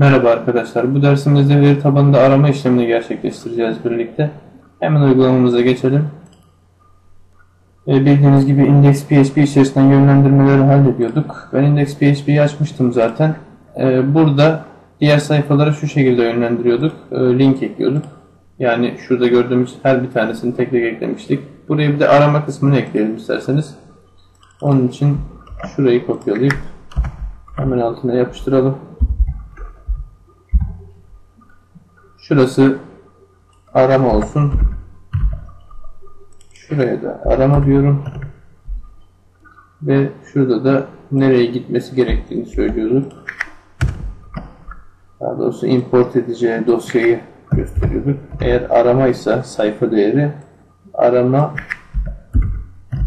Merhaba arkadaşlar. Bu dersimizde veri tabanında arama işlemini gerçekleştireceğiz birlikte. Hemen uygulamamıza geçelim. E, bildiğiniz gibi index.php içerisinden yönlendirmeleri hallediyorduk. Ben index.php'yi açmıştım zaten. E, burada diğer sayfalara şu şekilde yönlendiriyorduk. E, link ekliyorduk. Yani şurada gördüğümüz her bir tanesini tek tek eklemiştik. Buraya bir de arama kısmını ekleyelim isterseniz. Onun için şurayı kopyalayıp hemen altına yapıştıralım. Şurası arama olsun. Şuraya da arama diyorum. Ve şurada da nereye gitmesi gerektiğini söylüyorduk. Daha doğrusu import edeceği dosyayı gösteriyorduk. Eğer arama ise sayfa değeri arama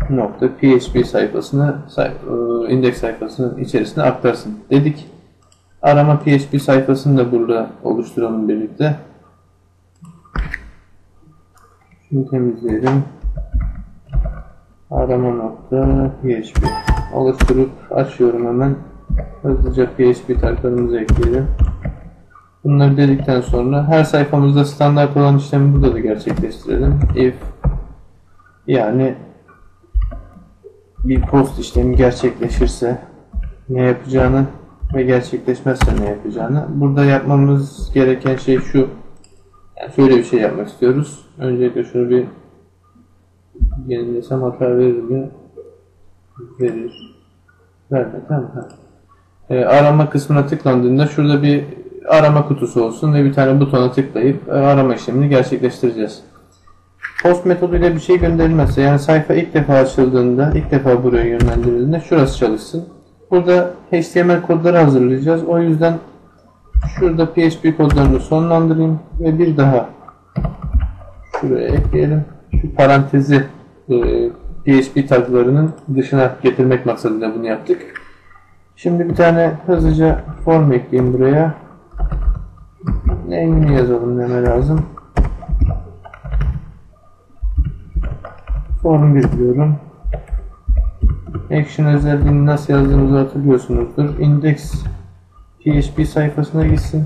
nokta php sayfasını e, indeks sayfasının içerisine aktarsın dedik. Arama PHP sayfasını da burada oluşturalım birlikte. Şimdi temizleyelim. Arama nokta PHP oluşturup açıyorum hemen. Hızlıca PHP taglarımızı ekleyelim. Bunları dedikten sonra her sayfamızda standart olan işlemi burada da gerçekleştirelim. If yani bir post işlemi gerçekleşirse ne yapacağını ve gerçekleşmezse ne yapacağını. Burada yapmamız gereken şey şu. Yani şöyle bir şey yapmak istiyoruz. Öncelikle şunu bir yenilesem hata verir mi? Verir. Verme tamam. Ha. E, arama kısmına tıklandığında şurada bir arama kutusu olsun ve bir tane butona tıklayıp e, arama işlemini gerçekleştireceğiz. Post metoduyla bir şey gönderilmezse yani sayfa ilk defa açıldığında, ilk defa buraya yönlendirildiğinde şurası çalışsın. Burada HTML kodları hazırlayacağız. O yüzden şurada PHP kodlarını sonlandırayım ve bir daha şuraya ekleyelim. Şu parantezi e, PHP taglarının dışına getirmek maksadıyla bunu yaptık. Şimdi bir tane hızlıca form ekleyeyim buraya. Name'ini yazalım deme lazım. Form 1 diyorum. Action özelliğini nasıl yazdığımızı hatırlıyorsunuzdur. Index PHP sayfasına gitsin.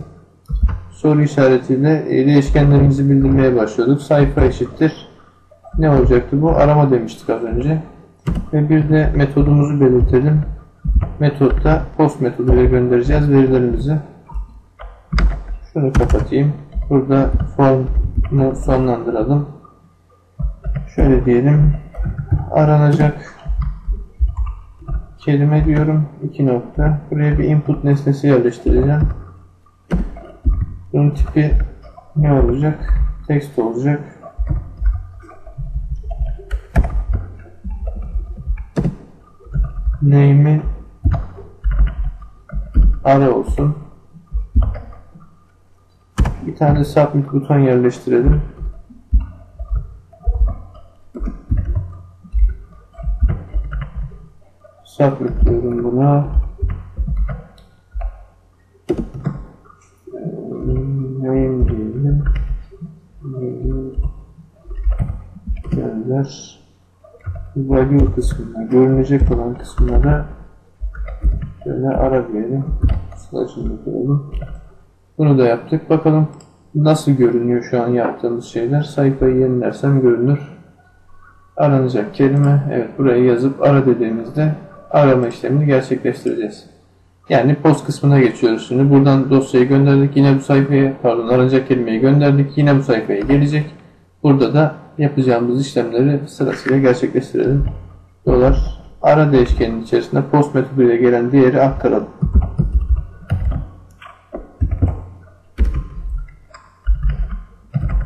Soru işaretiyle değişkenlerimizi bildirmeye başlıyorduk. Sayfa eşittir. Ne olacaktı bu? Arama demiştik az önce. Ve bir de metodumuzu belirtelim. Metotta post metoduyla göndereceğiz verilerimizi. Şunu kapatayım. Burada formu sonlandıralım. Şöyle diyelim. Aranacak kelime diyorum. iki nokta. Buraya bir input nesnesi yerleştireceğim. Bunun tipi ne olacak? Text olacak. Name'i ara olsun. Bir tane submit buton yerleştirelim. Submit diyorum buna. Value kısmına, görünecek olan kısmına da şöyle ara diyelim. Slash'ını koyalım. Bunu da yaptık. Bakalım nasıl görünüyor şu an yaptığımız şeyler. Sayfayı yenilersem görünür. Aranacak kelime. Evet buraya yazıp ara dediğimizde arama işlemini gerçekleştireceğiz. Yani post kısmına geçiyoruz şimdi. Buradan dosyayı gönderdik. Yine bu sayfaya pardon aranacak kelimeyi gönderdik. Yine bu sayfaya gelecek. Burada da yapacağımız işlemleri sırasıyla gerçekleştirelim. Dolar ara değişkenin içerisinde post metoduyla gelen değeri aktaralım.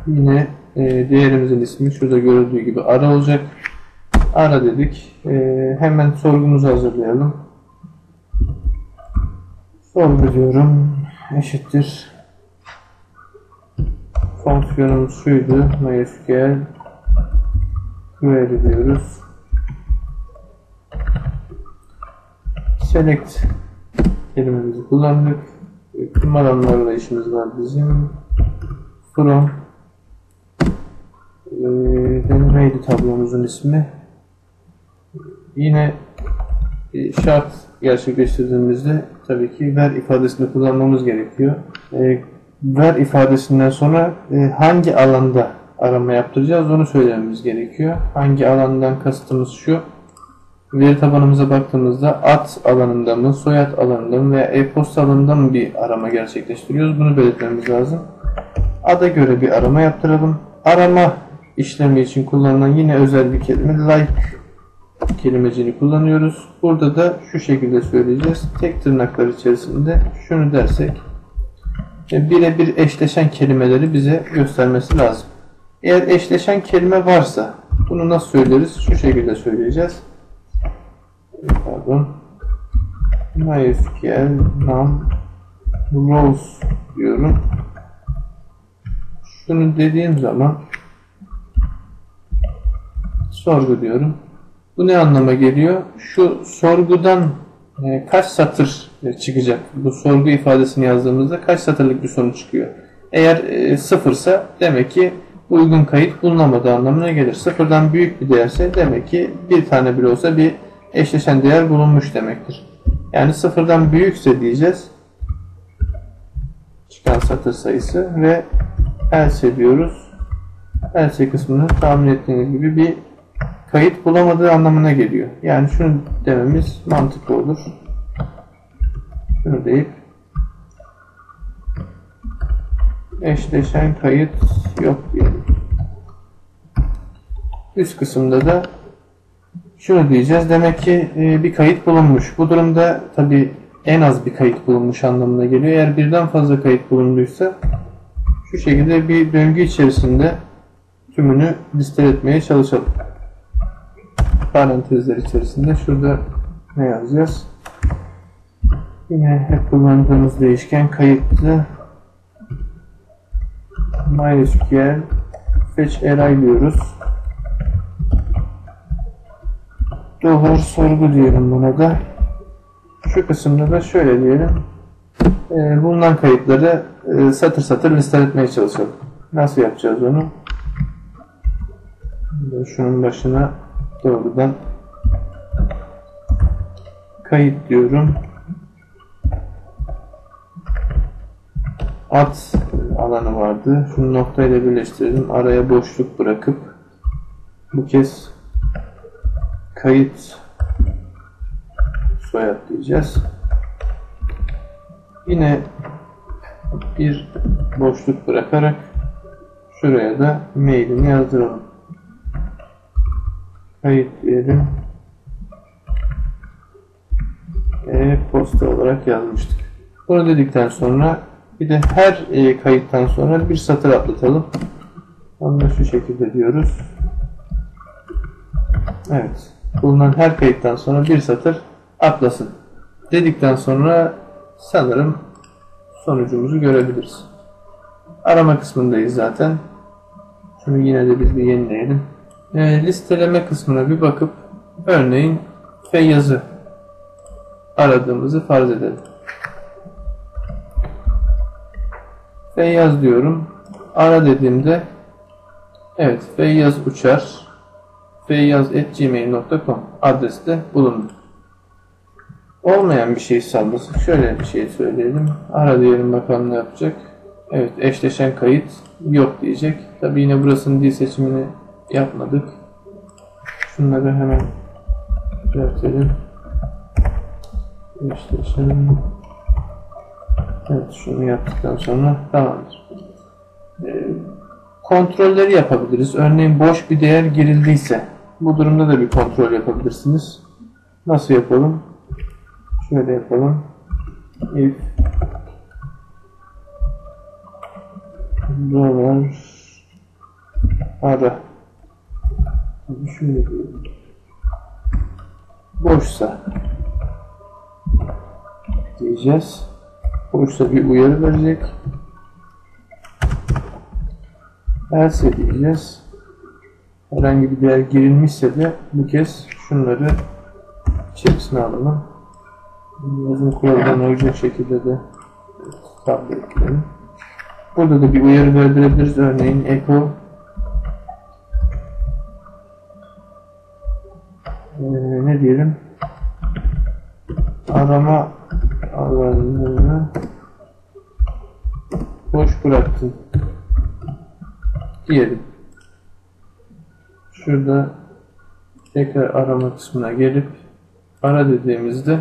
Yine e, değerimizin ismi şurada görüldüğü gibi ara olacak. Ara dedik. E, hemen sorgumuzu hazırlayalım. Sorgu diyorum. Eşittir. Fonksiyonumuz şuydu. MySQL query diyoruz. Select kelimemizi kullandık. Tüm alanlarla işimiz var bizim. From e, denemeydi tablomuzun ismi. Yine şart gerçekleştirdiğimizde tabii ki ver ifadesini kullanmamız gerekiyor. E, ver ifadesinden sonra e, hangi alanda arama yaptıracağız onu söylememiz gerekiyor. Hangi alandan kastımız şu. Veri tabanımıza baktığımızda at alanında mı, soyad alanında mı veya e-posta alanında mı bir arama gerçekleştiriyoruz. Bunu belirtmemiz lazım. Ada göre bir arama yaptıralım. Arama işlemi için kullanılan yine özel bir kelime like kelimecini kullanıyoruz. Burada da şu şekilde söyleyeceğiz. Tek tırnaklar içerisinde şunu dersek birebir eşleşen kelimeleri bize göstermesi lazım. Eğer eşleşen kelime varsa bunu nasıl söyleriz? Şu şekilde söyleyeceğiz. Pardon. MySQL num rows diyorum. Şunu dediğim zaman sorgu diyorum. Bu ne anlama geliyor? Şu sorgudan e, kaç satır e, çıkacak? Bu sorgu ifadesini yazdığımızda kaç satırlık bir sonuç çıkıyor? Eğer e, sıfırsa demek ki uygun kayıt bulunamadığı anlamına gelir. Sıfırdan büyük bir değerse demek ki bir tane bile olsa bir eşleşen değer bulunmuş demektir. Yani sıfırdan büyükse diyeceğiz. Çıkan satır sayısı ve else diyoruz. Else kısmını tahmin ettiğiniz gibi bir kayıt bulamadığı anlamına geliyor. Yani şunu dememiz mantıklı olur. Şunu deyip eşleşen kayıt yok diyelim. Üst kısımda da şunu diyeceğiz. Demek ki e, bir kayıt bulunmuş. Bu durumda tabi en az bir kayıt bulunmuş anlamına geliyor. Eğer birden fazla kayıt bulunduysa şu şekilde bir döngü içerisinde tümünü listeletmeye çalışalım. Parantezler içerisinde şurada ne yazacağız? Yine hep kullandığımız değişken kayıtlı MySQL fetch array diyoruz. Dolar sorgu diyelim buna da. Şu kısımda da şöyle diyelim. E, bulunan kayıtları e, satır satır listeletmeye çalışalım. Nasıl yapacağız onu? Şunun başına doğrudan kayıt diyorum. At alanı vardı. Şunu noktayla birleştirelim. Araya boşluk bırakıp bu kez kayıt soyad diyeceğiz. Yine bir boşluk bırakarak şuraya da mailini yazdıralım. Kayıt diyelim. E-posta olarak yazmıştık. Bunu dedikten sonra bir de her e, kayıttan sonra bir satır atlatalım. Onu da şu şekilde diyoruz. Evet. Bulunan her kayıttan sonra bir satır atlasın. Dedikten sonra sanırım sonucumuzu görebiliriz. Arama kısmındayız zaten. Şunu yine de biz bir yenileyelim. E, listeleme kısmına bir bakıp örneğin Feyyaz'ı aradığımızı farz edelim. Feyyaz diyorum. Ara dediğimde evet Feyyaz Uçar feyyaz.gmail.com adreste bulundu. Olmayan bir şey sallasın. Şöyle bir şey söyleyelim. Ara diyelim bakalım ne yapacak. Evet eşleşen kayıt yok diyecek. Tabi yine burasının dil seçimini yapmadık. Şunları hemen düzeltelim. Eşleşen Evet şunu yaptıktan sonra tamamdır. Ee, kontrolleri yapabiliriz. Örneğin boş bir değer girildiyse bu durumda da bir kontrol yapabilirsiniz. Nasıl yapalım? Şöyle yapalım. If dollar ara şöyle. Boşsa diyeceğiz. Boşsa bir uyarı verecek. else diyeceğiz. Herhangi bir değer girilmişse de bu kez şunları içerisine alalım. Yazım kurallarına uyacak şekilde de tablo ekleyelim. Burada da bir uyarı verdirebiliriz. Örneğin echo ee, ne diyelim arama alanını boş bıraktın diyelim. Şurada tekrar arama kısmına gelip ara dediğimizde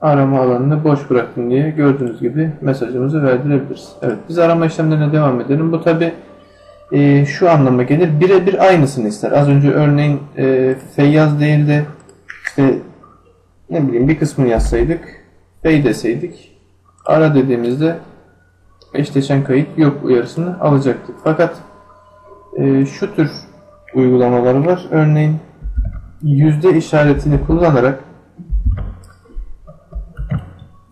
arama alanını boş bıraktın diye gördüğünüz gibi mesajımızı verdirebiliriz. Evet biz arama işlemlerine devam edelim. Bu tabi e, şu anlama gelir. Birebir aynısını ister. Az önce örneğin e, feyyaz değil de işte ne bileyim bir kısmını yazsaydık fey deseydik ara dediğimizde eşleşen kayıt yok uyarısını alacaktık. Fakat e, şu tür uygulamaları var. Örneğin yüzde işaretini kullanarak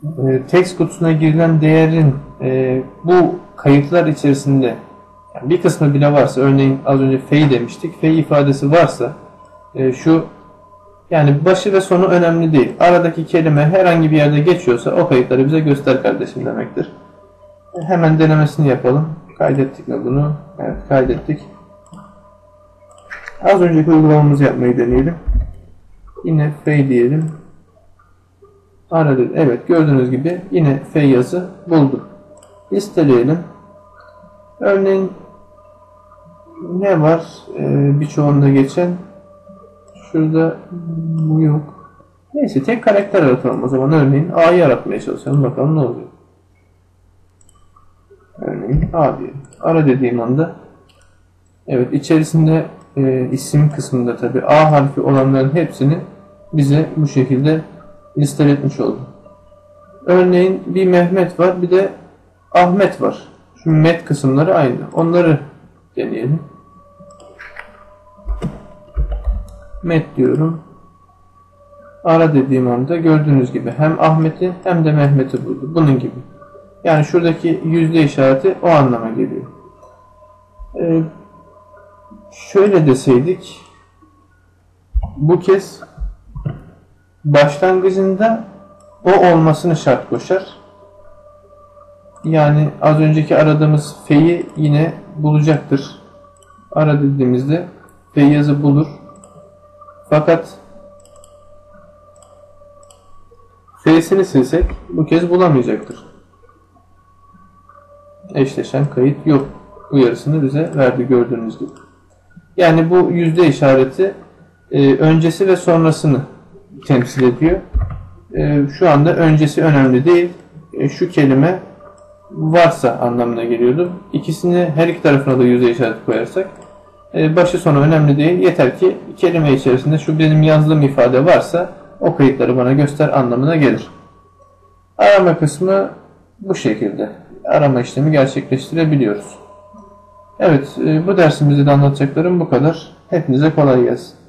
e, text kutusuna girilen değerin e, bu kayıtlar içerisinde yani bir kısmı bile varsa örneğin az önce fey demiştik. Fey ifadesi varsa e, şu yani başı ve sonu önemli değil. Aradaki kelime herhangi bir yerde geçiyorsa o kayıtları bize göster kardeşim demektir. Hemen denemesini yapalım. Kaydettik mi bunu? Evet kaydettik. Az önceki uygulamamızı yapmayı deneyelim. Yine fey diyelim. Aradı. Evet gördüğünüz gibi yine fey yazı buldu. Listeleyelim. Örneğin ne var ee, birçoğunda geçen? Şurada yok. Neyse tek karakter aratalım o zaman. Örneğin A'yı yaratmaya çalışalım. Bakalım ne oluyor. Örneğin A diyelim. Ara dediğim anda evet içerisinde e, isim kısmında tabi A harfi olanların hepsini bize bu şekilde listeletmiş oldu. Örneğin bir Mehmet var bir de Ahmet var. Şu met kısımları aynı. Onları deneyelim. Met diyorum. Ara dediğim anda gördüğünüz gibi hem Ahmet'i hem de Mehmet'i buldu. Bunun gibi. Yani şuradaki yüzde işareti o anlama geliyor. Ee, şöyle deseydik bu kez başlangıcında o olmasını şart koşar. Yani az önceki aradığımız fe'yi yine bulacaktır. Ara dediğimizde fe yazı bulur. Fakat f'sini silsek bu kez bulamayacaktır. Eşleşen kayıt yok uyarısını bize verdi gördüğünüz gibi. Yani bu yüzde işareti e, öncesi ve sonrasını temsil ediyor. E, şu anda öncesi önemli değil. E, şu kelime varsa anlamına geliyordu. İkisini her iki tarafına da yüzde işareti koyarsak başı sonu önemli değil. Yeter ki kelime içerisinde şu benim yazdığım ifade varsa o kayıtları bana göster anlamına gelir. Arama kısmı bu şekilde. Arama işlemi gerçekleştirebiliyoruz. Evet, e, bu dersimizde de anlatacaklarım bu kadar. Hepinize kolay gelsin.